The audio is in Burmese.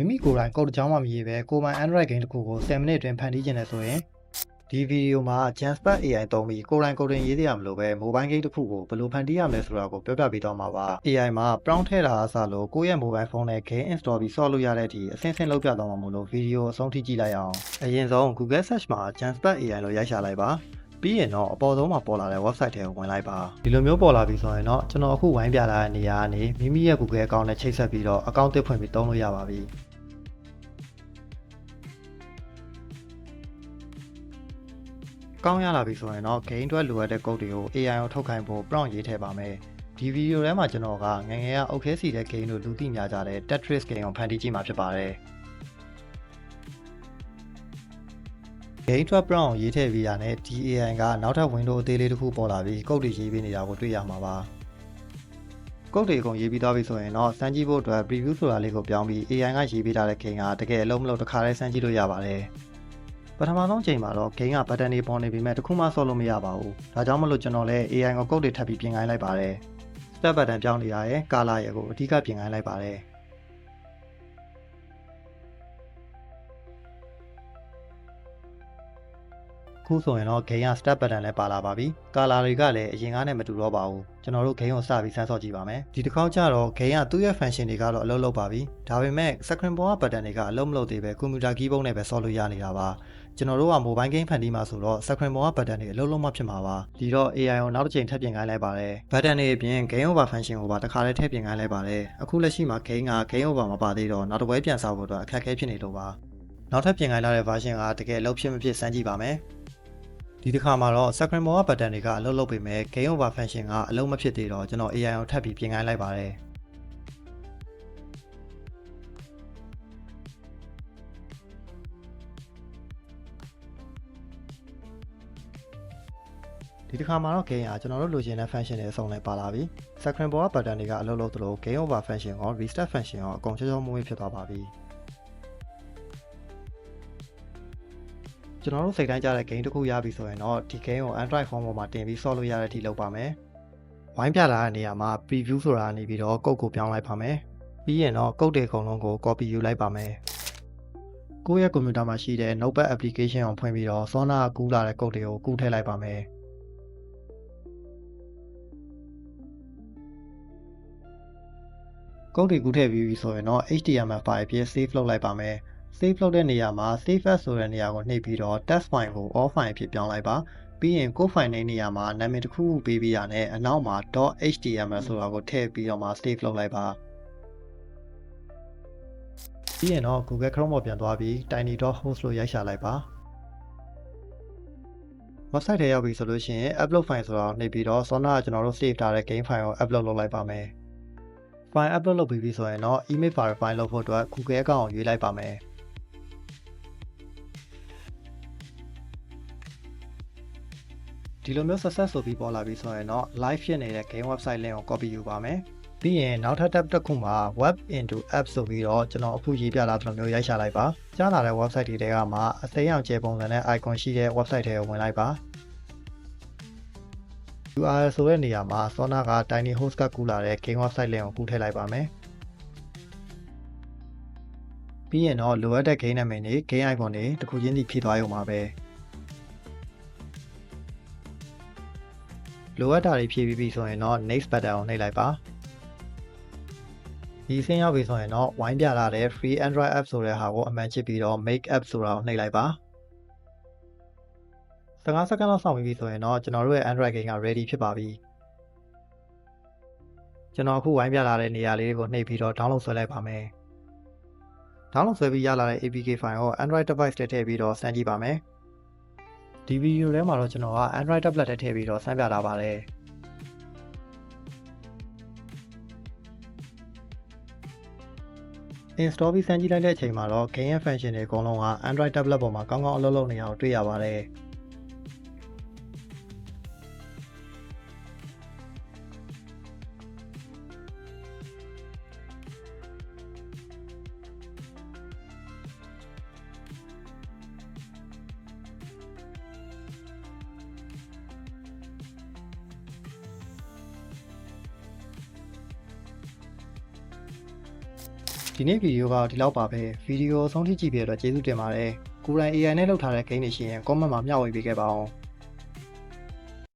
မိမိကိုယ်တိုင်ကုတ်တစ်ကြောင်းမှမရေးပဲကိုယ်ပိုင် Android game တစ်ခုကို10မိနစ်အတွင်းဖန်တီးခြင်းနဲ့ဆိုရင်ဒီဗီဒီယိုမှာ Janspot AI သုံးပြီးကိုယ်တိုင်ကိုယ်တွင်ရေးသေးရမလို့ပဲ mobile game တစ်ခုကိုဘယ်လိုဖန်တီးရမလဲဆိုတာကိုပြောပြပေးတော့မှာပါ AI မှာ prompt ထည့်တာအစားလို့ကိုယ့်ရဲ့ mobile phone နဲ့ game install ပြီးဆော့လို့ရတဲ့အထိအဆင့်ဆင့်လုပ်ပြတော့မှာမို့လို့ဗီဒီယိုအဆုံးထိကြည့်လိုက်အောင်အရင်ဆုံး Google Search မှာ Janspot AI လို့ရိုက်ရှာလိုက်ပါပြီးရင်တော့အပေါ်ဆုံးမှာပေါ်လာတဲ့ website ထဲကိုဝင်လိုက်ပါဒီလိုမျိုးပေါ်လာပြီဆိုရင်တော့ကျွန်တော်အခုဝိုင်းပြလာတဲ့နေရာကနေမိမိရဲ့ Google account နဲ့ချိတ်ဆက်ပြီးတော့ account တစ်ဖွင့်ပြီးသုံးလို့ရပါပြီ ကောင်းရလာပြီဆိုရင်တော့ game အတွက်လိုအပ်တဲ့ code တွေကို AI ကိုထုတ်ခိုင်းဖို့ prompt ရေးထည့်ပါမယ်ဒီဗီဒီယိုထဲမှာကျွန်တော်ကငယ်ငယ်က OK စီတဲ့ game လို့လူသိများကြတဲ့ Tetris game ကိုဖန်တီးကြည့်မှာဖြစ်ပါတယ် game trap prompt ကိုရေးထည့်ပြီးတာနဲ့ DAI ကနောက်ထပ် window အသေးလေးတစ်ခုပေါ်လာပြီးကုတ်တွေရေးပေးနေတာကိုတွေ့ရမှာပါကုတ်တွေအကုန်ရေးပြီးသွားပြီဆိုရင်တော့စမ်းကြည့်ဖို့အတွက် preview ဆိုတာလေးကိုပြောင်းပြီး AI ကရေးပေးထားတဲ့ game ကတကယ်အလုံးမလုံးတစ်ခါတည်းစမ်းကြည့်လို့ရပါတယ် ပထမဆုံးချိန်မှာတော့ game က button တွေပေါ်နေပေမဲ့တစ်ခုမှဆော့လို့မရပါဘူးဒါကြောင့်မလို့ကျွန်တော်လည်း AI ကိုကုတ်တွေထပ်ပြီးပြင်ခိုင်းလိုက်ပါတယ် step button ပြောင်းနေတာရယ် color ရယ်ကိုအဓိကပြင်ခိုင်းလိုက်ပါတယ်ခုဆိုရင်တော့ game က step button လည်းပါလာပါပြီ။ color တွေကလည်းအရင်ကနဲ့မတူတော့ပါဘူး။ကျွန်တော်တို့ game ကိုစပြီးစမ်းဆော့ကြည့်ပါမယ်။ဒီတစ်ခေါက်ကျတော့ game ကသူ့ရဲ့ function တွေကတော့အလုပ်လုပ်ပါပြီ။ဒါပေမဲ့ screen ပေါ်က button တွေကအလုပ်မလုပ်သေးပဲကွန်ပျူတာ keyboard နဲ့ပဲဆော့လို့ရနေတာပါ။ ကျွန်တော်တို့က mobile game ဖန်တီးမှာဆိုတော့ screen ပေါ်က button တွေအလုပ်လုပ်မှဖြစ်မှာပါ။ဒီတော့ AI ကိုနောက်တစ်ချိန်ထပ်ပြင်ခိုင်းလိုက်ပါတယ်။ button တွေအပြင် game over function ကိုပါတစ်ခါတည်းထည့်ပြင်ခိုင်းလိုက်ပါတယ်။အခုလက်ရှိမှာ game က game over မပါသေးတော့နောက်တစ်ပွဲပြန်ဆောက်ဖို့အတွက်အခက်အခဲဖြစ်နေလို့ပါ။နောက်ထပ်ပြင်ခိုင်းလာတဲ့ version ကတကယ်အလုပ်ဖြစ်မဖြစ်စမ်းကြည့်ပါမယ်။ဒီတစ်ခါမှာတော့ screen ပေါ်က button တွေကအလုပ်လုပ်ပေမဲ့ game over function ကအလုပ်မဖြစ်သေးတော့ကျွန်တော် AI ကိုထပ်ပြီးပြင်ခိုင်းလိုက်ပါတယ် ဒီတစ်ခါမှာတော့ game ကကျွန်တော်တို့လိုချင်တဲ့ function တွေအစုံနဲ့ပါလာပြီ screen ပေါ်က button တွေကအလုပ်လုပ်သလို game over function ရော restart function ရောအကုန်ချောချောမွေ့မွေ့ဖြစ်သွားပါပြီကျွန်တော်တို့စိတ်တိုင်းကြတဲ့ game တစ်ခုရပြီဆိုရင်တော့ဒီ game ကို Android phone ပေါ်မှာတင်ပြီးဆော့လို့ရတဲ့အထိလုပ်ပါမယ်။ဝိုင်းပြလာတဲ့နေရာမှာ preview ဆိုတာနေပြီးတော့ကုတ်ကိုပြောင်းလိုက်ပါမယ်။ပြီးရင်တော့ကုတ်တွေအကုန်လုံးကို copy ယူလိုက်ပါမယ်။ကိုယ့်ရဲ့ကွန်ပျူတာမှာရှိတဲ့ Notepad application ကိုဖွင့်ပြီးတော့ Sona ကကူးလာတဲ့ကုတ်တွေကိုကူးထည့်လိုက်ပါမယ်။ ကုတ်တွေကူးထည့်ပြီးပြီဆိုရင်တော့ HTML file အဖြစ် save လုပ်လိုက်ပါမယ်။ save လုပ်တဲ့နေရာမှာ save as ဆိုတဲ့နေရာကိုနှိပ်ပြီးတော့ test file ကို all file အဖြစ်ပြောင်းလိုက်ပါပြီးရင်ကို file ในနေရာမှာနာမည်တစ်ခုခုပေးပြီးရနဲ့အနောက်မှာ .html ဆိုတာကိုထည့်ပြီးတော့မှ save လုပ်လိုက်ပါပြီးရင်တော့ Google Chrome ပေါ်ပြန်သွားပြီး tiny.host လို့ရိုက်ရှာလိုက်ပါ website ထဲရောက်ပြီဆိုလို့ရှိရင် upload file ဆိုတာကိုနှိပ်ပြီးတော့ Sona ကကျွန်တော်တို့ save ထားတဲ့ game file ကို upload လုပ်လိုက်ပါမယ် file upload လုပ်ပြီးပြီဆိုရင်တော့ email verify လုပ်ဖို့အတွက် Google account ကိုရွေးလိုက်ပါမယ်ဒီလိုမျိုး success ဆိုပြီးပေါ်လာပြီဆိုရင်တော့ live ဖြစ်နေတဲ့ game website link ကို copy ယူပါမယ်ပြီးရင်နောက်ထပ် tab တစ်ခုမှာ web into app ဆိုပြီးတော့ကျွန်တော်အခုရေးပြလာသလိုမျိုးရိုက်ရှာလိုက်ပါကြားလာတဲ့ website တွေတဲကမှအစိမ်းအောင်ကျဲပုံစံနဲ့ icon ရှိတဲ့ website တွေကိုဝင်လိုက်ပါ URL ဆိုတဲ့နေရာမှာ Sona က Tiny Host ကကူးလာတဲ့ game website link ကိုကူးထည့်လိုက်ပါမယ်ပြီးရင်တော့လိုအပ်တဲ့ game နာမည်တွေ game icon တွေတစ်ခုချင်းစီဖြည့်သွားရုံပါပဲလိုအပ်တာတွေဖြည့်ပြီးပြီဆိုရင်တော့ next button ကိုနှိပ်လိုက်ပါဒီအဆင်းရောက်ပြီဆိုရင်တော့ဝိုင်းပြလာတဲ့ free android app ဆိုတဲ့ဟာကိုအမှန်ချစ်ပြီးတော့ make app ဆိုတာကိုနှိပ်လိုက်ပါ 15စက္ကန့်လောက်စောင့်ပြီးပြီဆိုရင်တော့ကျွန်တော်တို့ရဲ့ android game က ready ဖြစ်ပါပြီကျွန်တော်အခုဝိုင်းပြလာတဲ့နေရာလေးကိုနှိပ်ပြီးတော့ download ဆွဲလိုက်ပါမယ် download ဆွဲပြီးရလာတဲ့ APK file ကို Android device ထဲထည့်ပြီးတော့စမ်းကြည့်ပါမယ်ဒီဗီဒီယိုထဲမှာတော့ကျွန်တော်က Android tablet ထဲထည့်ပြီးတော့စမ်းပြလာပါတယ် install ပြီးစမ်းကြည့်လိုက်တဲ့အချိန်မှာတော့ game ရဲ့ function တွေအကုန်လုံးက Android tablet ပေါ်မှာကောင်းကောင်းအလုပ်လုပ်နေအောင်တွေ့ရပါတယ် ဒီဒီနေ့ဗီဒီယိုကဒီလောက်ပါပဲဗီဒီယိုအဆုံးထိကြည့်ပြတဲ့အတွက်ကျေးဇူးတင်ပါတယ်ကိုယ်တိုင် AI နဲ့လုပ်ထားတဲ့ game တွေရှိရင် comment မှာမျှဝေပေးခဲ့ပါအောင်